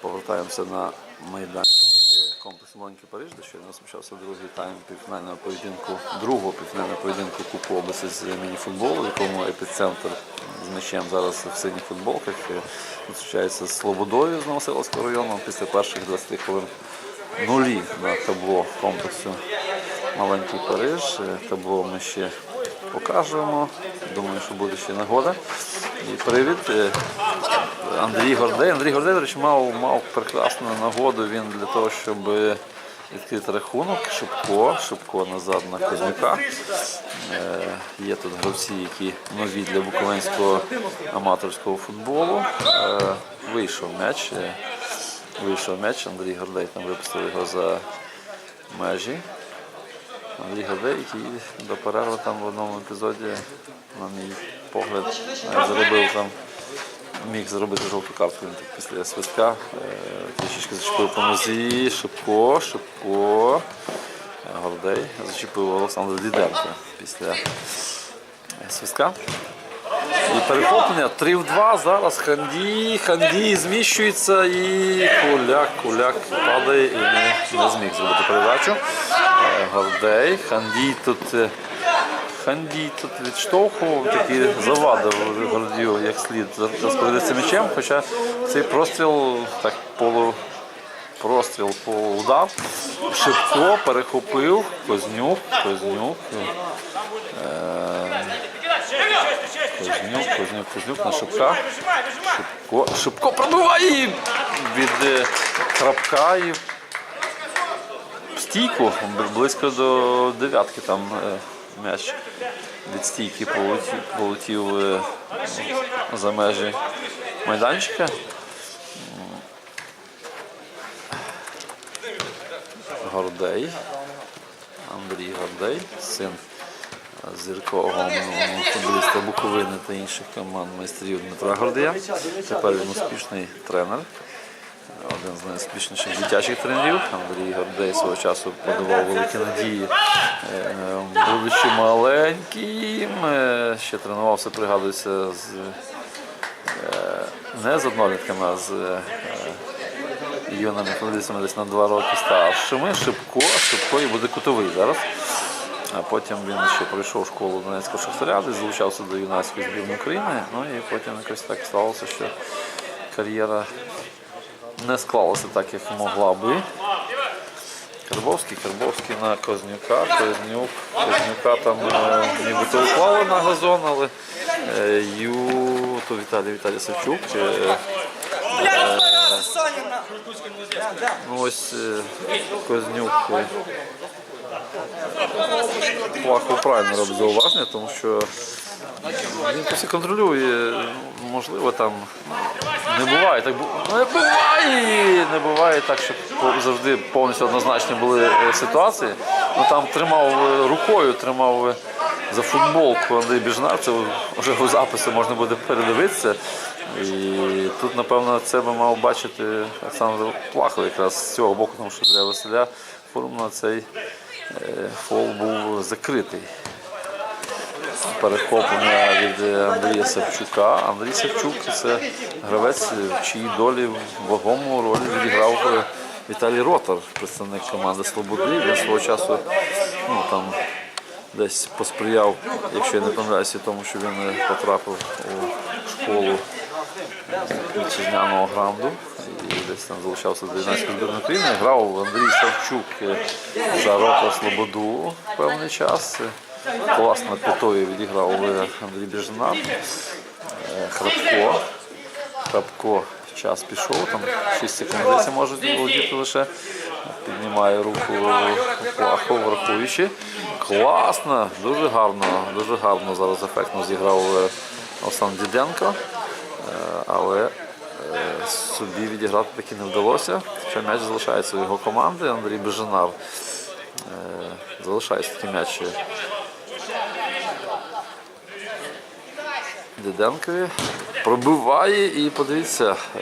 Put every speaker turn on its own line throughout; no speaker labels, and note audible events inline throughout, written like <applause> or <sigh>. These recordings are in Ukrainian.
Повертаємося на майданчик е, комплексу Маленький Париж, де щойно розпочався другий тайм півфінального поєдинку, другого півфінального поєдинку Кубку області з мініфутболу, в якому епіцентр з м'ячем зараз в синіх футболках е, зустрічається з Слободою з Новоселовського району після перших 20 хвилин нулі на табло комплексу Маленький Париж. Е, Табло ми ще покажемо. Думаю, що буде ще нагода. І привіт. Андрій Гордей. Андрій Гордей, до речі, мав, мав прекрасну нагоду він для того, щоб відкрити рахунок. Шибко, Шибко назад на Кознюка. Е, є тут гравці, які нові для буковинського аматорського футболу. Е, вийшов м'яч. е, Вийшов м'яч, Андрій Гордей там випустив його за межі. Андрій Гордей, який до перерви там в одному епізоді, на мій погляд, е, заробив там, міг заробити жовту картку так після свистка. Е, Трішечки зачепив по нозі, Шипко, Шипко. Е, Гордей зачепив Олександр Діденко після свистка. І перехоплення 3 в 2 зараз Ханді, Ханді зміщується і Куляк, Куляк падає і не, не зміг зробити передачу. Е, Гордей, Ханді тут е, Ханді тут відштовхував, такий завадив Гордію як слід розпорядитися м'ячем, хоча цей простріл так полу простріл по удар. Шибко перехопив, Кознюк, Кознюк. Кознюк, Кознюк, Кознюк на Шипка. Шипко, Шипко пробиває від е, Крапка і стійку близько до дев'ятки там е, м'яч від стійки полетів, полетів е, за межі майданчика. Гордей. Андрій Гордей, син зіркового футболіста Буковини та інших команд майстрів Дмитра Гордія. Тепер він успішний тренер, один з найуспішніших дитячих тренерів. Андрій Гордей свого часу подавав великі надії, е, будучи маленьким, е, ще тренувався, пригадується, з, е, не з однолітками, а з юними футболістами десь на два роки старшими. Шибко, Шибко і буде кутовий зараз. А потім він ще пройшов школу Донецького шахтаря, десь залучався до юнацької збірної України. Ну і потім якось так сталося, що кар'єра не склалася так, як могла би. Карбовський, Карбовський на Кознюка, Кознюк, Кознюка там е, нібито уклали на газон, але е, ю, то Віталій Віталій Савчук. е, Ну ось Кознюк Плахов правильно робить зауваження, тому що він все контролює. Можливо, там не буває так. Не буває! Не буває так, щоб завжди повністю однозначні були е, ситуації. Ну там тримав е, рукою, тримав е, за футболку Андрій Біжнар, це вже у записі можна буде передивитися. І тут, напевно, це би мав бачити Олександр Плахов якраз з цього боку, тому що для Василя Фурмана цей е, фол був закритий. Перехоплення від е, Андрія Савчука. Андрій Савчук це гравець, в чиїй долі вагому роль відіграв Віталій Ротар, представник команди Слободи. Він свого часу ну, там, десь посприяв, якщо я не помиляюся, тому що він е, потрапив у школу вітчизняного гранду десь там залишався до 11 збірної України. Грав Андрій Савчук е, за Рота Слободу певний час. Класно п'ятою відіграв Андрій Біжнар. Е, Храпко. Храпко час пішов, там 6 секунд можуть володіти лише. Піднімає руку Плахов, врахуючи. Класно, дуже гарно, дуже гарно зараз ефектно зіграв е, Олександр Діденко. Е, але собі відіграти таки не вдалося. Хоча м'яч залишається у його команди. Андрій Бежанар е, залишається такий м'яч Диденкові. Пробиває і подивіться, е,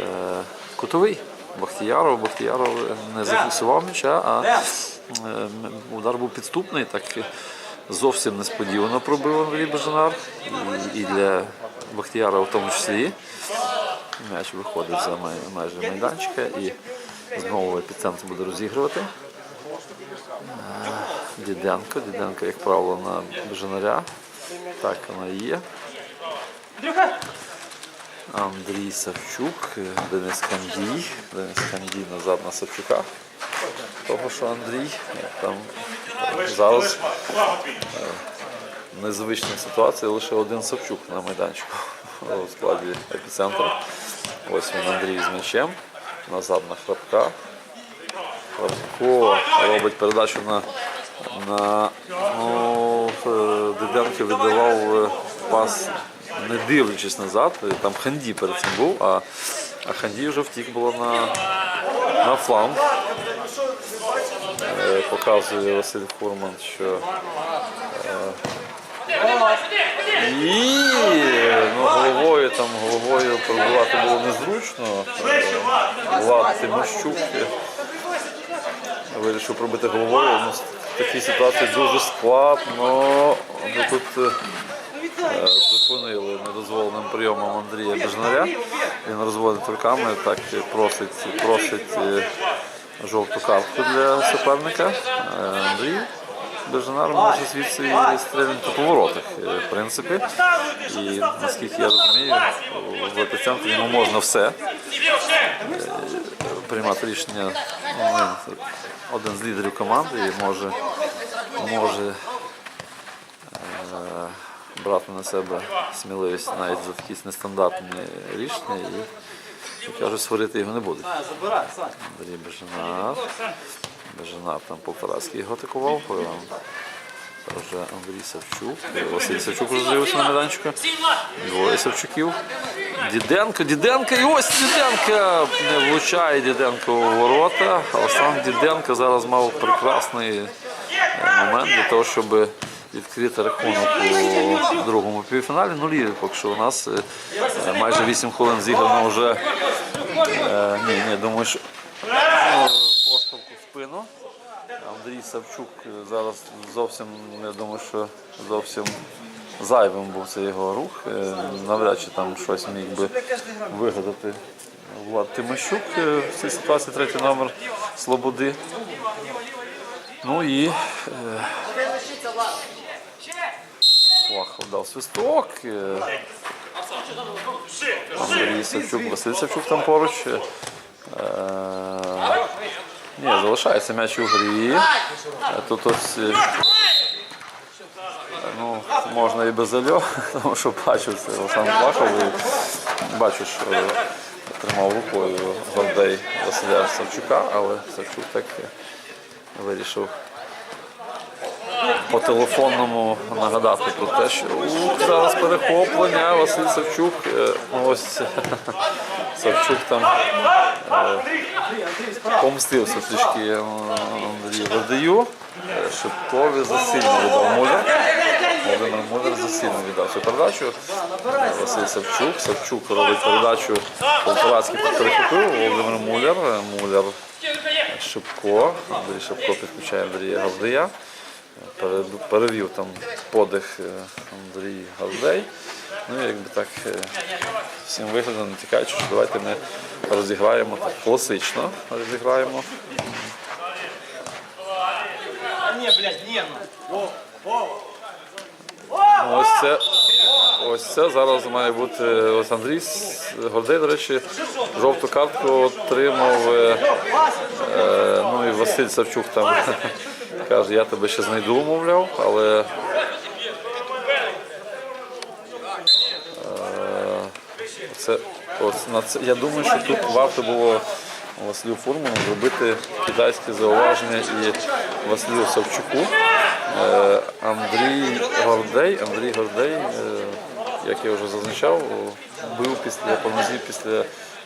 кутовий. Бахтіяров, Бахтіяров не зафіксував м'яча, а е, удар був підступний, так зовсім несподівано пробив Андрій Бежанар. І, для Бахтіярова в тому числі. М'яч виходить за май- межі майданчика і знову епіцентр буде розігрувати. Е, Діденко. Діденко, як правило, на Бежанаря. Так вона і є. Андрій Савчук, е, Денис Кандій. Денис Кандій назад на Савчука. Того, що Андрій там е, зараз незвична ситуація, лише один Савчук на майданчику у складі епіцентру. Ось він Андрій з м'ячем. Назад на Храпка. Храпко робить передачу на, на ну, е, Диденко віддавав е, пас, не дивлячись назад. Там Ханді перед цим був, а, а Ханді вже втік було на, на фланг. Е, Показує Василь Фурман, що і ну, головою там головою пробувати було незручно. Е, Влад Тимощук е, вирішив пробити головою. Ну, в такій ситуації дуже складно. Ну, Тут е, е, зупинили недозволеним прийомом Андрія Бежнаря. Він розводить руками, так е, просить, просить е, жовту картку для суперника. Е, Андрій Бежанар може звідси стрільнути по воротах, е, в принципі. І наскільки я розумію, в епіцентрі йому можна все е, приймати рішення. Ну, один з лідерів команди і може, може е, брати на себе сміливість навіть за якісь нестандартні рішення і, як кажуть, сварити його не буде. Андрій Бежанар. Бежанар там Полтавський його атакував. е, Вже Андрій Савчук. е, Василь Савчук розрився на майданчику. Двоє Савчуків. Діденко, Діденко, і ось Діденко не влучає Діденко у ворота. Але сам Діденко зараз мав прекрасний е, момент для того, щоб відкрити рахунок у другому півфіналі. Нулі поки що у нас е, майже 8 хвилин зіграно вже. Е, Ні, ні, думаю, що поштовху в спину. Андрій Савчук е, зараз зовсім, я думаю, що зовсім зайвим був цей його рух. Навряд чи там щось міг би вигадати Влад Тимощук в цій ситуації, третій номер Слободи. Ну і дав свисток. е, Андрій Савчук, Василь Савчук там поруч. Е, ні, залишається м'яч у грі. Е, Тут ось ну, можна і без альо, <laughs> тому що бачу це Олександр Плахов бачу, що тримав рукою Гордей Василя Савчука, але Савчук так вирішив по телефонному нагадати про те, що зараз перехоплення, Василь Савчук. е, ну, Ось <laughs> Савчук там е, помстився трішки е, Андрію Гордію. Е, Шипкові засильно віддав Муляр. Володимир Муляр засильно віддав цю передачу. Василь Савчук. Савчук робить передачу Полторацький перехопив. Володимир Муляр. Е, Муляр Шипко. Андрій Шипко підключає Андрія Гордия. Перевів там подих е, Андрій Гавдей. Ну і якби так е, всім виглядом, не тікаючи, що давайте ми розіграємо так класично. Розіграємо.
Ну.
Ну, ось це. Ось це зараз має бути ось Андрій Гордей, до речі, жовту картку отримав. е, е, ну і Василь Савчук там <laughs> каже, я тебе ще знайду, мовляв, але Це, ось, на це, я думаю, що тут варто було Василю Фурману зробити китайське зауваження і Василю Савчуку. Е, Андрій Гордей, Андрій Гордей, е, як я вже зазначав, бив після по після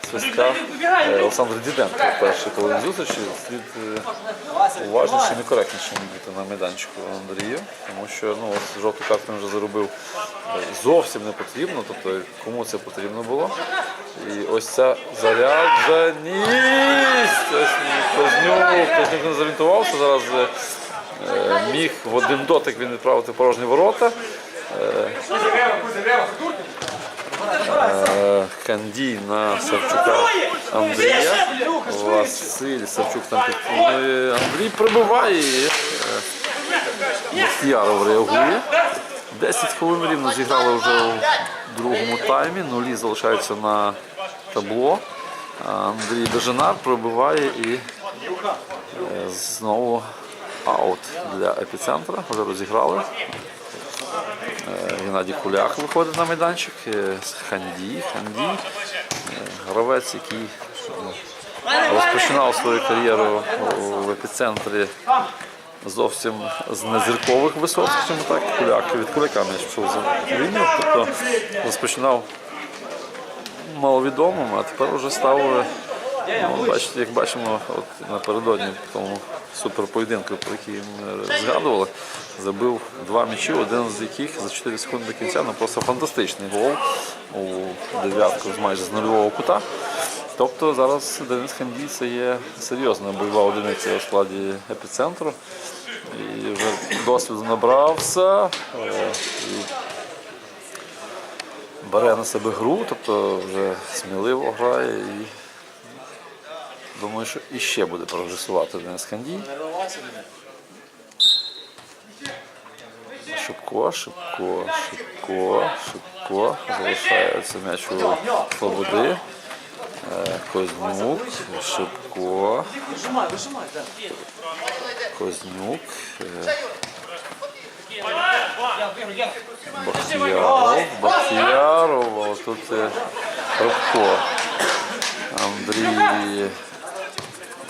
свистка е, Олександр Діденко в першій половині зустрічі. Слід е, уважніше і некоректніше бути на майданчику Андрію, тому що ну, ось жовту картку він вже заробив е, зовсім не потрібно, тобто кому це потрібно було. І ось ця зарядженість. Ось Кознюк, Кознюк не зорієнтувався, зараз е, е, міг в один дотик він відправити порожні ворота. Кандій на Савчука Андрія. Василь Савчук там Андрій прибиває і е, Бахтіяров реагує. 10 хвилин рівно зіграли вже у другому таймі. Нулі залишаються на табло. Андрій Бежанар пробиває і е, знову аут для епіцентра. Вже розіграли. Геннадій Кулях виходить на майданчик. е, Ханді. Ханді. е, Гравець, який е, розпочинав свою кар'єру в епіцентрі зовсім з незіркових висот, скажімо так, куляк від куляка м'яч пішов за лінію. Тобто розпочинав маловідомим, а тепер вже став, е, ну, бачите, як бачимо, от напередодні в тому суперпоєдинку, про який ми згадували, забив два м'ячі, один з яких за 4 секунди до кінця ну, просто фантастичний гол у дев'ятку майже з нульового кута. Тобто зараз Денис Хандій це є серйозна бойова одиниця у складі епіцентру. І вже досвіду набрався. е, І бере на себе гру, тобто вже сміливо грає і думаю, що іще буде прогресувати Денис Хандій. Шибко, Шибко, Шибко, Шибко. Залишається м'яч у Слободи. Е, Кознюк,
да.
Кознюк, е. Бахтіяров, Бахтіяров, а тут е, Рибко. Андрій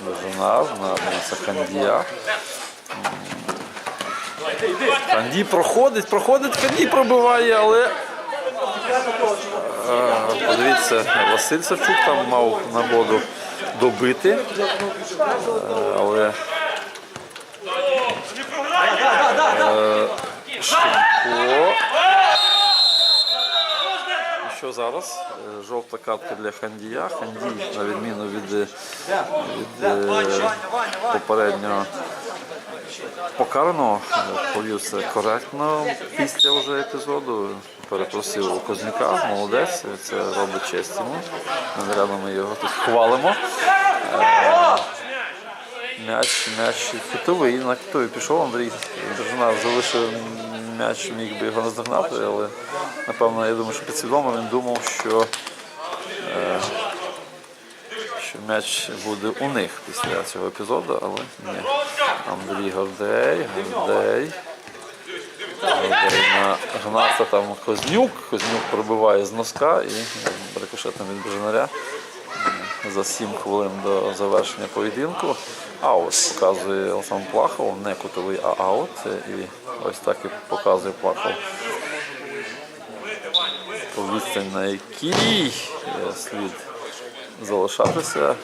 Бежанар на, на Сахандія. Ханді проходить, проходить, Ханді пробиває, але е, подивіться, Василь Савчук там мав нагоду добити, е, але е, Зараз? Е, Жовта картка для Хандія. Хандій, на відміну від, е, від е, попереднього покараного, повів це коректно після вже епізоду. Перепросив Кознюка, молодець, це робить честь йому. Наглядно ми його тут хвалимо. М'яч, м'яч кутовий, на кутовий пішов Андрій Держанар залишив м'яч, міг би його наздогнати, але напевно, я думаю, що підсвідомо він думав, що, е, що м'яч буде у них після цього епізоду, але ні. Андрій Гордей, Гордей. Гордей на гнався там Кознюк. Кознюк пробиває з носка і рикошетом від Бежанаря за 7 хвилин до завершення поєдинку. Аут показує Олександр Плахов, не кутовий, а аут. І ось так і показує Плахов. По відстань, на якій е, слід залишатися е,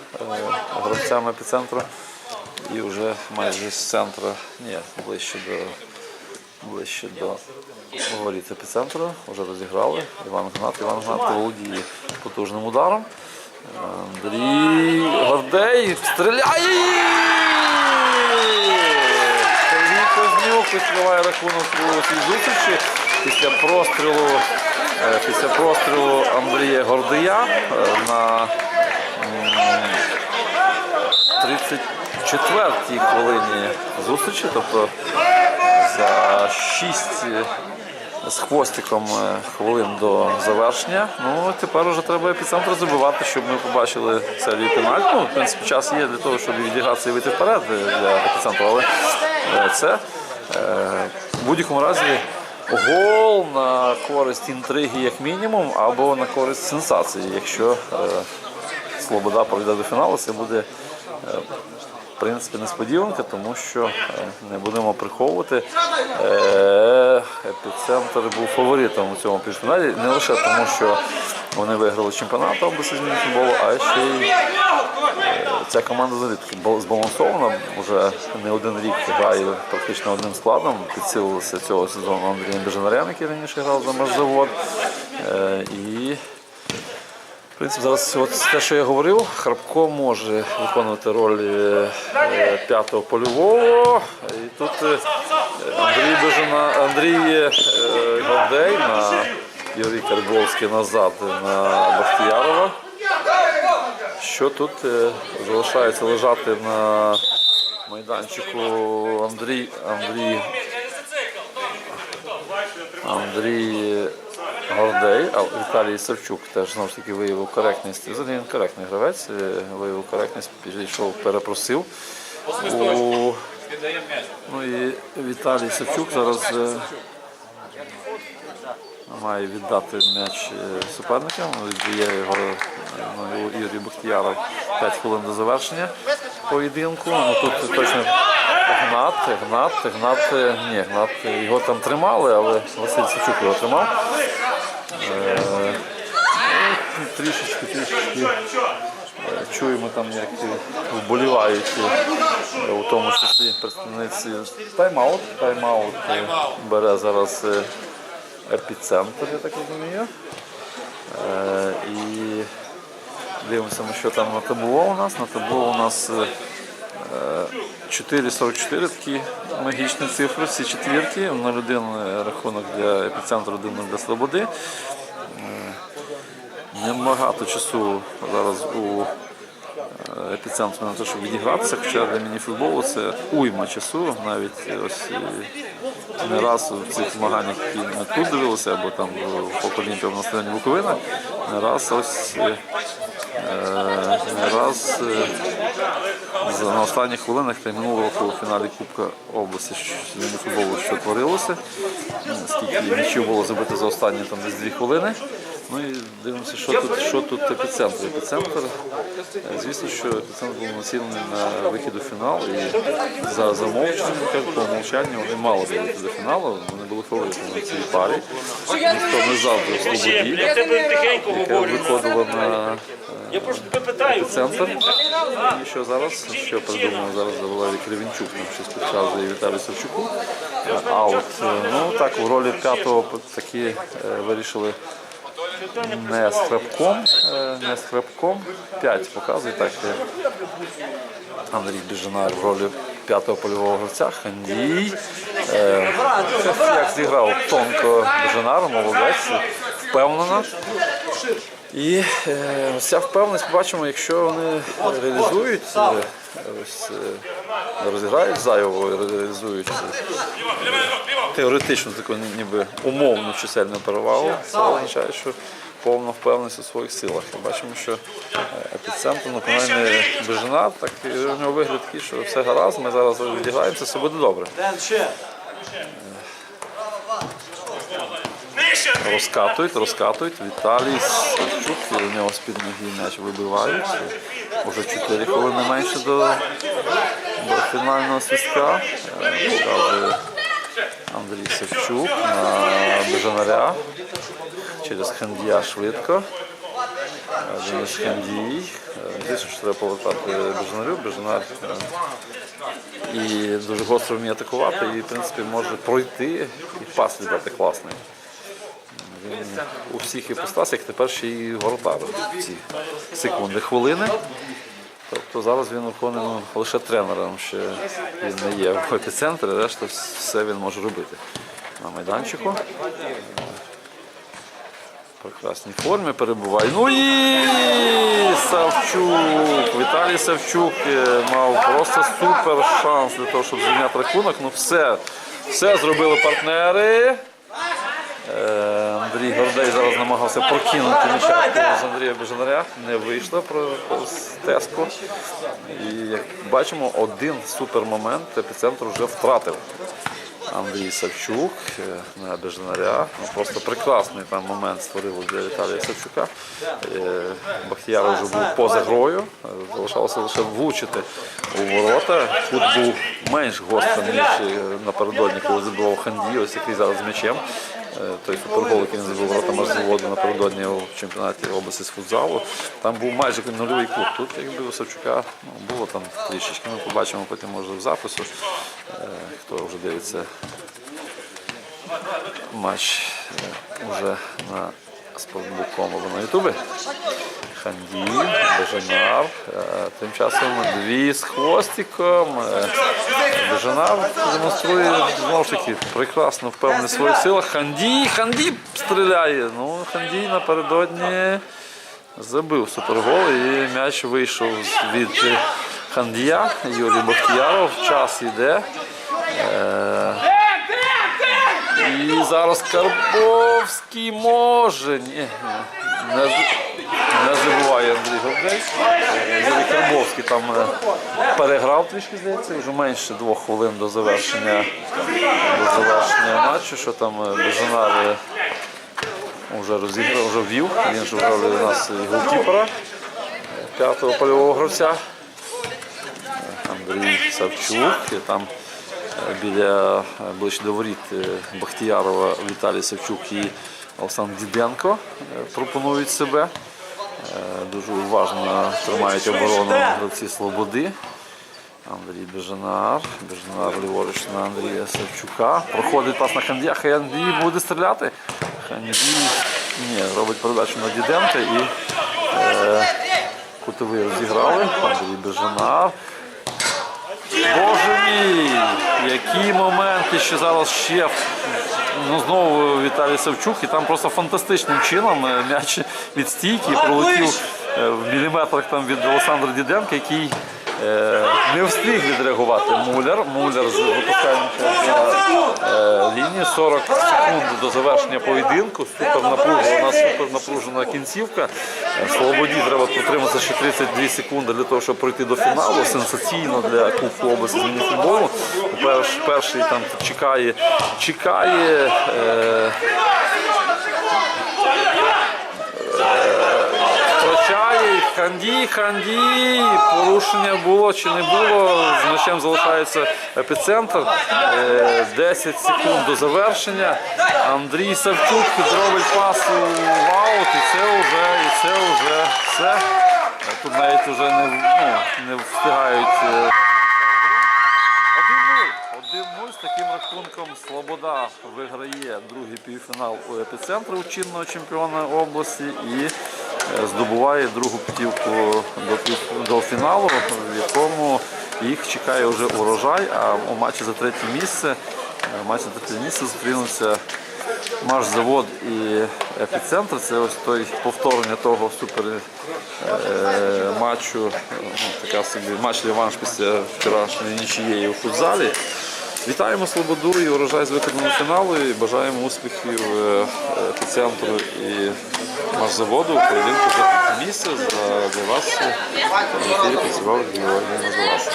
гравцям епіцентру. І вже майже з центру, ні, ближче до ближче до воріт епіцентру. Вже розіграли. Іван Гнат. Іван Гнат володіє потужним ударом. Андрій Гордей стріляє! Сергій Кознюк відкриває рахунок у цій зустрічі після прострілу, е, після прострілу Андрія Гордия е, на 34-й хвилині зустрічі, тобто за 6 з хвостиком е, хвилин до завершення. Ну тепер вже треба епіцентр забивати, щоб ми побачили серію пенальт. Ну, в принципі, час є для того, щоб відігратися і вийти вперед е, для епіцентру, але е, це е, в будь-якому разі гол на користь інтриги як мінімум, або на користь сенсації, якщо е, Слобода пройде до фіналу, це буде е, в принципі несподіванка, тому що е, не будемо приховувати. е, Епіцентр був фаворитом у цьому півфіналі не лише тому, що вони виграли чемпіонат області зміни футболу, а ще й е, ця команда взагалі збалансована. Вже не один рік грає практично одним складом. Підсилилися цього сезону Андрієм Бежанарем, який раніше грав за Межзавод. Е, І в принципі, зараз от те, що я говорив, Храпко може виконувати роль е, п'ятого польового. І тут е, Андрій Бежана, Андрій е, на Юрій Карбовський назад на Бахтіярова. Що тут е, залишається лежати на майданчику Андрій Андрій Андрій Гордей, а Віталій Савчук теж знову ж таки виявив коректність. Він коректний гравець, е, виявив коректність, підійшов, перепросив. У... Ну і Віталій Савчук зараз е, має віддати м'яч суперникам. Віддає його е, ну, Юрій Бахтіяров 5 хвилин до завершення поєдинку. Ну, тут точно Гнат, Гнат, Гнат, ні, Гнат, його там тримали, але Василь Савчук його тримав. Е, ну, Трішечки, трішечки е, чуємо там, як вболівають, у тому числі представниці тайм-аут. Тайм-аут е, бере зараз епіцентр, я так розумію. Дивимося, ми, що там на табло у нас. На табло у нас е, 4,44 такі магічні цифри, всі четвірки. 0,1 рахунок для епіцентру, 1 для Слободи. Е, Небагато часу зараз у е, епіцентру на те, щоб відігратися, хоча для мініфутболу це уйма часу. Навіть е, ось е, не раз в цих змаганнях, які ми тут дивилися, або там в Фоколімпіо на стадіоні Буковина, не раз ось е, е, не раз е, на останніх хвилинах та й минулого року у фіналі Кубка області футболу, що творилося. Скільки нічого було забити за останні там десь дві хвилини. Ну і дивимося, що тут, що тут епіцентр. Епіцентр, звісно, що епіцентр був націлений на вихід у фінал і за замовченням, по умовчанню вони мали дійти до фіналу, вони були фаворитами на цій парі. Ніхто не завжди в Слободі, яка виходила на
Я просто тебе питаю.
центр. І що зараз? Що придумав зараз Валерій Кривінчук, нам щось підказує Віталію Савчуку. А от, е, ну так, у ролі п'ятого таки е, вирішили не скрабком, е, не скрабком. П'ять показує так. е, Андрій Біжинар в ролі п'ятого польового гравця. Хандій. Е, як зіграв тонко Біжинар, молодець, впевнено. І е, ця впевненість побачимо, якщо вони реалізують, е, ось, е, розіграють зайво, реалізують е, теоретично таку ніби умовну чисельну перевагу, це означає, що повна впевненість у своїх силах. І бачимо, що е, епіцентр, ну, принаймні Бежина, так і у нього вигляд такий, що все гаразд, ми зараз відіграємося, все буде добре. Розкатують, розкатують. Віталій Савчук, і у нього з-під ноги м'яч вибивають. Уже 4 хвилини менше до, до фінального свистка. Е, Показує Андрій Савчук на Бежанаря. Через Хендія швидко. Е, Денис Хендій. Е, Звісно, що треба повертати Бежанарю. Бежанар е, і дуже гостро вміє атакувати, і в принципі може пройти і пас віддати класний. Він у всіх іпостасях тепер ще й воротар в ці секунди хвилини. Тобто зараз він виконує ну, лише тренером, ще він не є в епіцентрі, решта все він може робити на майданчику. В прекрасній формі перебуває. Ну і Савчук. Віталій Савчук е, мав просто супер шанс для того, щоб звільняти рахунок. Ну все, все зробили партнери. Е, Андрій Гордей зараз намагався прокинути м'яча з Андрія Бежанаря. Не вийшло про теску. І як бачимо, один супермомент епіцентр вже втратив. Андрій Савчук е, на Бежанаря. Ну, просто прекрасний там момент створили для Віталія Савчука. Е, Бахтіяр вже був поза грою. Залишалося лише влучити у ворота. Тут був менш гострим, ніж е, напередодні, коли забивав Ханді, ось який зараз з м'ячем. Е, Той футбол, який він забив ворота аж напередодні у чемпіонаті області з футзалу. Там був майже нульовий клуб. Тут, якби у Савчука, ну, було там трішечки. Ми побачимо потім, може, в запису, е, хто вже дивиться матч е, уже на Спортбуком або на Ютубі. Ханді, Бежанар. Е, Тим часом дві з хвостиком. Е, Бежанар демонструє знову ж таки прекрасно впевнений в своїх силах. Ханді, Ханді стріляє. Ну, Ханді напередодні забив супергол і м'яч вийшов від е, Хандія. Юрій Бахтіяров. Час йде. Е, і зараз Карбовський може. Ні, не, не забуває Андрій Гордець. Е, Юрій Карбовський там е, переграв трішки, здається, вже менше двох хвилин до завершення, до завершення матчу, що там е, Бежанар е, вже розіграв, вже ввів. Він ж грав у нас і голкіпера, е, п'ятого польового гравця. Андрій Савчук. І там е, біля е, ближче до воріт е, Бахтіярова Віталій Савчук і Олександр Діденко е, пропонують себе. Дуже уважно тримають оборону гравці Слободи. Андрій Бежанар. Бежанар ліворуч на Андрія Савчука. Проходить пас на Хандіяха і Андрій буде стріляти. Хандій ні, робить передачу на Діденка і е, кутовий розіграли. Андрій Бежанар. Боже мій, які моменти ще зараз ще ну, знову Віталій Савчук, і там просто фантастичним чином е, м'яч від стійки пролетів е, в міліметрах там від Олександра Діденка, який не встиг відреагувати. Муляр. Муляр з випускає м'яча на е, лінії 40 секунд до завершення поєдинку. Супер напружена, супер напружена кінцівка. Е, Слободі треба протриматися ще 32 секунди для того, щоб пройти до фіналу. Сенсаційно для Кубку області з мініфутболу. Перш, перший там чекає, чекає. Е, Втрачає Ханді, Ханді. Порушення було чи не було. З м'ячем залишається епіцентр. Е, 10 секунд до завершення. Андрій Савчук робить пас в аут, і це вже, і це вже все. Е, Тут навіть вже не, ну, не встигають. е, 1-0. 1-0 з таким рахунком Слобода виграє другий півфінал у епіцентру чинного чемпіона області і е, здобуває другу путівку до, до фіналу, в якому їх чекає вже урожай. А у матчі за третє місце, е, в матчі за третє місце зустрінуться Маш завод і епіцентр. Це ось той повторення того супер е, матчу. Ну, така собі матч реванш після вчорашньої нічієї у футзалі. Вітаємо Слободу і урожай з виконаного фіналу і бажаємо успіхів е, епіцентру і Машзаводу у поєдинку за місце. За, для вас е, ефірі працював Георгій Назараш.